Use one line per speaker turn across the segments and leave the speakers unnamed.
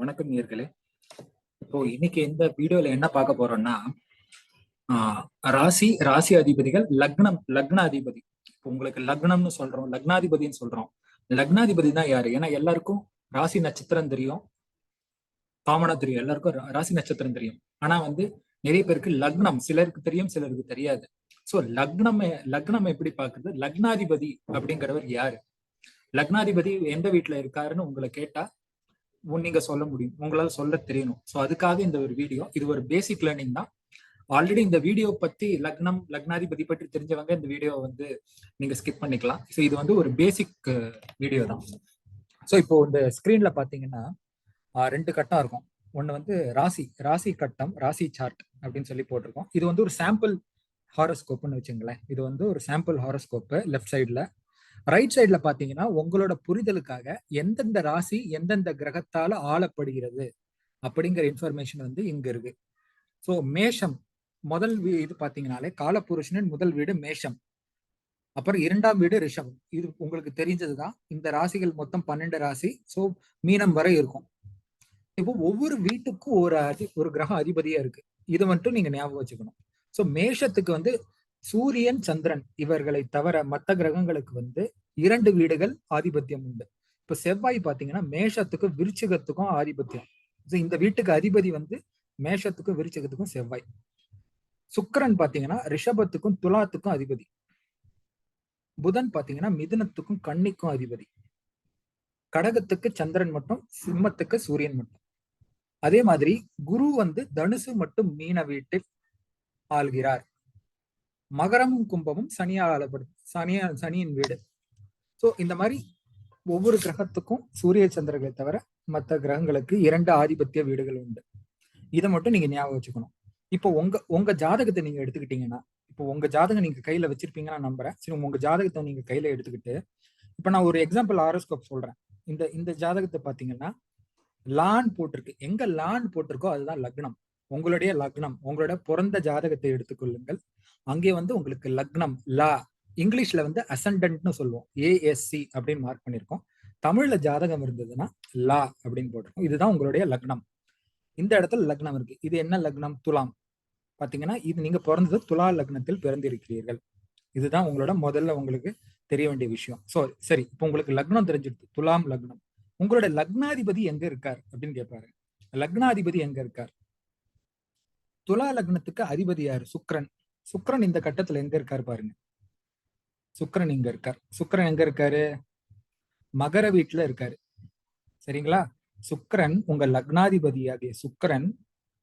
வணக்கம் நேர்களே. இப்போ இன்னைக்கு இந்த வீடியோல என்ன பார்க்க போறோம்னா ஆஹ் ராசி ராசி அதிபதிகள் லக்னம் லக்ன அதிபதி இப்போ உங்களுக்கு லக்னம்னு சொல்றோம் லக்னாதிபதின்னு சொல்றோம். லக்னாதிபதி தான் யாரு? ஏன்னா எல்லாருக்கும் ராசி நட்சத்திரம் தெரியும். காமனா தெரியும். எல்லாருக்கும் ராசி நட்சத்திரம் தெரியும். ஆனா வந்து நிறைய பேருக்கு லக்னம் சிலருக்கு தெரியும் சிலருக்கு தெரியாது. சோ லக்னம் லக்னம் எப்படி பாக்குறது லக்னாதிபதி அப்படிங்கிறவர் யாரு? லக்னாதிபதி எந்த வீட்டுல இருக்காருன்னு உங்களை கேட்டா உன் நீங்க சொல்ல முடியும். உங்களால சொல்ல தெரியணும். சோ அதுக்காக இந்த ஒரு வீடியோ இது ஒரு பேசிக் லேர்னிங் தான். ஆல்ரெடி இந்த வீடியோ பத்தி லக்னம் லக்னாதிபதி பற்றி தெரிஞ்சவங்க இந்த வீடியோ வந்து நீங்க ஸ்கிப் பண்ணிக்கலாம். ஸோ இது வந்து ஒரு பேசிக் வீடியோ தான். ஸோ இப்போ இந்த ஸ்கிரீன்ல பாத்தீங்கன்னா ரெண்டு கட்டம் இருக்கும். ஒன்று வந்து ராசி ராசி கட்டம் ராசி சார்ட் அப்படின்னு சொல்லி போட்டிருக்கோம். இது வந்து ஒரு சாம்பிள் ஹாரோஸ்கோப்னு வச்சுங்களேன். இது வந்து ஒரு சாம்பிள் ஹாரோஸ்கோப்பு லெஃப்ட் சைடில் ரைட் சைடுல பாத்தீங்கன்னா உங்களோட புரிதலுக்காக எந்தெந்த ராசி எந்தெந்த கிரகத்தால ஆளப்படுகிறது அப்படிங்கிற இன்ஃபர்மேஷன் வந்து இங்க இருக்கு. ஸோ மேஷம் முதல் வீ இது பாத்தீங்கன்னாலே காலபுருஷனின் முதல் வீடு மேஷம். அப்புறம் இரண்டாம் வீடு ரிஷபம். இது உங்களுக்கு தெரிஞ்சதுதான். இந்த ராசிகள் மொத்தம் பன்னெண்டு ராசி. ஸோ மீனம் வரை இருக்கும். இப்போ ஒவ்வொரு வீட்டுக்கும் ஒரு அதி ஒரு கிரகம் அதிபதியா இருக்கு. இதை மட்டும் நீங்க ஞாபகம் வச்சுக்கணும். ஸோ மேஷத்துக்கு வந்து சூரியன் சந்திரன் இவர்களை தவிர மற்ற கிரகங்களுக்கு வந்து இரண்டு வீடுகள் ஆதிபத்தியம் உண்டு. இப்ப செவ்வாய் பாத்தீங்கன்னா மேஷத்துக்கும் விருச்சிகத்துக்கும் ஆதிபத்தியம். இந்த வீட்டுக்கு அதிபதி வந்து மேஷத்துக்கும் விருச்சிகத்துக்கும் செவ்வாய். சுக்கரன் பாத்தீங்கன்னா ரிஷபத்துக்கும் துலாத்துக்கும் அதிபதி. புதன் பாத்தீங்கன்னா மிதுனத்துக்கும் கன்னிக்கும் அதிபதி. கடகத்துக்கு சந்திரன் மட்டும் சிம்மத்துக்கு சூரியன் மட்டும். அதே மாதிரி குரு வந்து தனுசு மட்டும் மீன வீட்டில் ஆள்கிறார். மகரமும் கும்பமும் சனியால் ஆளப்படும் சனியா சனியின் வீடு. ஸோ இந்த மாதிரி ஒவ்வொரு கிரகத்துக்கும் சூரிய சந்திரர்களை தவிர மற்ற கிரகங்களுக்கு இரண்டு ஆதிபத்திய வீடுகள் உண்டு. இதை மட்டும் நீங்க ஞாபகம் வச்சுக்கணும். இப்போ உங்க உங்க ஜாதகத்தை நீங்க எடுத்துக்கிட்டீங்கன்னா இப்போ உங்க ஜாதகம் நீங்க கையில வச்சிருப்பீங்கன்னு நம்புறேன். சரி உங்க ஜாதகத்தை நீங்க கையில எடுத்துக்கிட்டு இப்போ நான் ஒரு எக்ஸாம்பிள் ஆரோஸ்கோப் சொல்றேன். இந்த இந்த ஜாதகத்தை பாத்தீங்கன்னா லான் போட்டிருக்கு. எங்க லான் போட்டிருக்கோ அதுதான் லக்னம். உங்களுடைய லக்னம் உங்களோட பிறந்த ஜாதகத்தை எடுத்துக்கொள்ளுங்கள். அங்கே வந்து உங்களுக்கு லக்னம் லா இங்கிலீஷ்ல வந்து அசண்டன்ட்னு சொல்லுவோம். ஏஎஸ்சி அப்படின்னு மார்க் பண்ணியிருக்கோம் தமிழ்ல ஜாதகம் இருந்ததுன்னா லா அப்படின்னு போட்டிருக்கோம். இதுதான் உங்களுடைய லக்னம். இந்த இடத்துல லக்னம் இருக்கு. இது என்ன லக்னம்? துலாம். பாத்தீங்கன்னா இது நீங்க பிறந்தது துலா லக்னத்தில் பிறந்திருக்கிறீர்கள். இதுதான் உங்களோட முதல்ல உங்களுக்கு தெரிய வேண்டிய விஷயம். ஸோ சரி இப்போ உங்களுக்கு லக்னம் தெரிஞ்சிடுது துலாம் லக்னம். உங்களோட லக்னாதிபதி எங்க இருக்கார் அப்படின்னு கேட்பாரு லக்னாதிபதி எங்க இருக்கார்? துலா லக்னத்துக்கு அதிபதி யாரு? சுக்ரன் சுக்ரன் இந்த கட்டத்துல எங்க இருக்காரு பாருங்க. சுக்ரன் இங்க இருக்கார். சுக்ரன் எங்க இருக்காரு? மகர வீட்டுல இருக்காரு. சரிங்களா? சுக்ரன் உங்க லக்னாதிபதியாகிய சுக்ரன்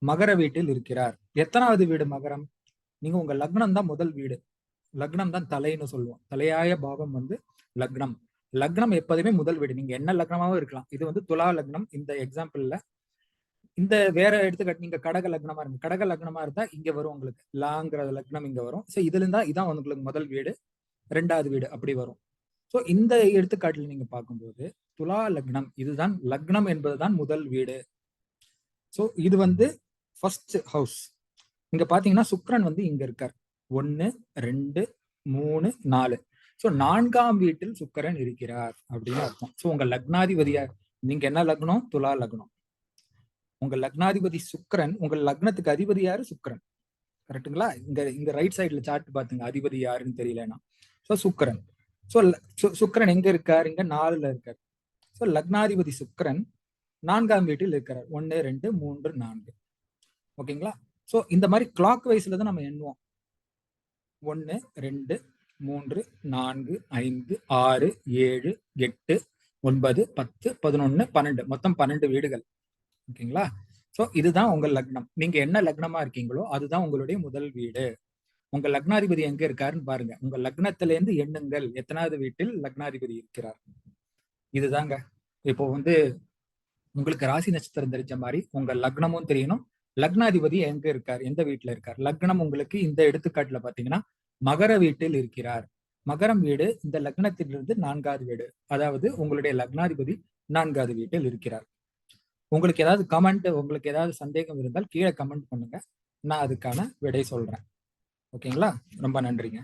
மகர வீட்டில் இருக்கிறார். எத்தனாவது வீடு மகரம்? நீங்க உங்க லக்னம் தான் முதல் வீடு. லக்னம் தான் தலைன்னு சொல்லுவோம். தலையாய பாவம் வந்து லக்னம். லக்னம் எப்போதுமே முதல் வீடு. நீங்க என்ன லக்னமாவும் இருக்கலாம். இது வந்து துலா லக்னம். இந்த எக்ஸாம்பிள்ல இந்த வேற எடுத்துக்காட்டு நீங்க கடக லக்னமா இருங்க. கடக லக்னமா இருந்தா இங்க வரும் உங்களுக்கு. லாங்கிற லக்னம் இங்க வரும். ஸோ இதுல இருந்தா இதான் உங்களுக்கு முதல் வீடு. ரெண்டாவது வீடு அப்படி வரும். ஸோ இந்த எடுத்துக்காட்டுல நீங்க பார்க்கும்போது துலா லக்னம் இதுதான் லக்னம் என்பதுதான் முதல் வீடு. ஸோ இது வந்து ஃபர்ஸ்ட் ஹவுஸ் இங்க பாத்தீங்கன்னா சுக்ரன் வந்து இங்க இருக்கார். ஒன்னு ரெண்டு மூணு நாலு. ஸோ நான்காம் வீட்டில் சுக்கரன் இருக்கிறார் அப்படின்னு அர்த்தம். ஸோ உங்க லக்னாதிபதியா நீங்க என்ன லக்னம்? துலா லக்னம். உங்க லக்னாதிபதி சுக்கரன் உங்க லக்னத்துக்கு அதிபதி யாரு? சுக்கரன். கரெக்ட்டுங்களா? இந்த இந்த ரைட் சைட்ல சார்ட் பாத்துங்க. அதிபதி யாருன்னு தெரியலன்னா ஸோ சுக்கரன். ஸோ சுக்கரன் எங்க இருக்கார்? இங்க நாலுல இருக்கார். ஸோ லக்னாதிபதி சுக்கரன் நான்காம் வீட்டில் இருக்கிறார். ஒன்னு ரெண்டு மூன்று நான்கு. ஓகேங்களா? ஸோ இந்த மாதிரி கிளாக் வைஸ்ல தான் நம்ம எண்ணுவோம். ஒன்னு ரெண்டு மூன்று நான்கு ஐந்து ஆறு ஏழு எட்டு ஒன்பது பத்து பதினொன்னு பன்னெண்டு. மொத்தம் பன்னெண்டு வீடுகள். ஓகேங்களா? ஸோ இதுதான் உங்க லக்னம். நீங்க என்ன லக்னமா இருக்கீங்களோ அதுதான் உங்களுடைய முதல் வீடு. உங்க லக்னாதிபதி எங்க இருக்காருன்னு பாருங்க. உங்க லக்னத்துல இருந்து எண்ணுங்கள். எத்தனாவது வீட்டில் லக்னாதிபதி இருக்கிறார்? இதுதாங்க. இப்போ வந்து உங்களுக்கு ராசி நட்சத்திரம் தெரிஞ்ச மாதிரி உங்க லக்னமும் தெரியணும். லக்னாதிபதி எங்க இருக்கார்? எந்த வீட்டுல இருக்கார்? லக்னம் உங்களுக்கு இந்த எடுத்துக்காட்டுல பாத்தீங்கன்னா மகர வீட்டில் இருக்கிறார். மகரம் வீடு இந்த லக்னத்திலிருந்து நான்காவது வீடு. அதாவது உங்களுடைய லக்னாதிபதி நான்காவது வீட்டில் இருக்கிறார். உங்களுக்கு ஏதாவது கமெண்ட் உங்களுக்கு ஏதாவது சந்தேகம் இருந்தால் கீழே கமெண்ட் பண்ணுங்க. நான் அதுக்கான விடை சொல்றேன். ஓகேங்களா ரொம்ப நன்றிங்க.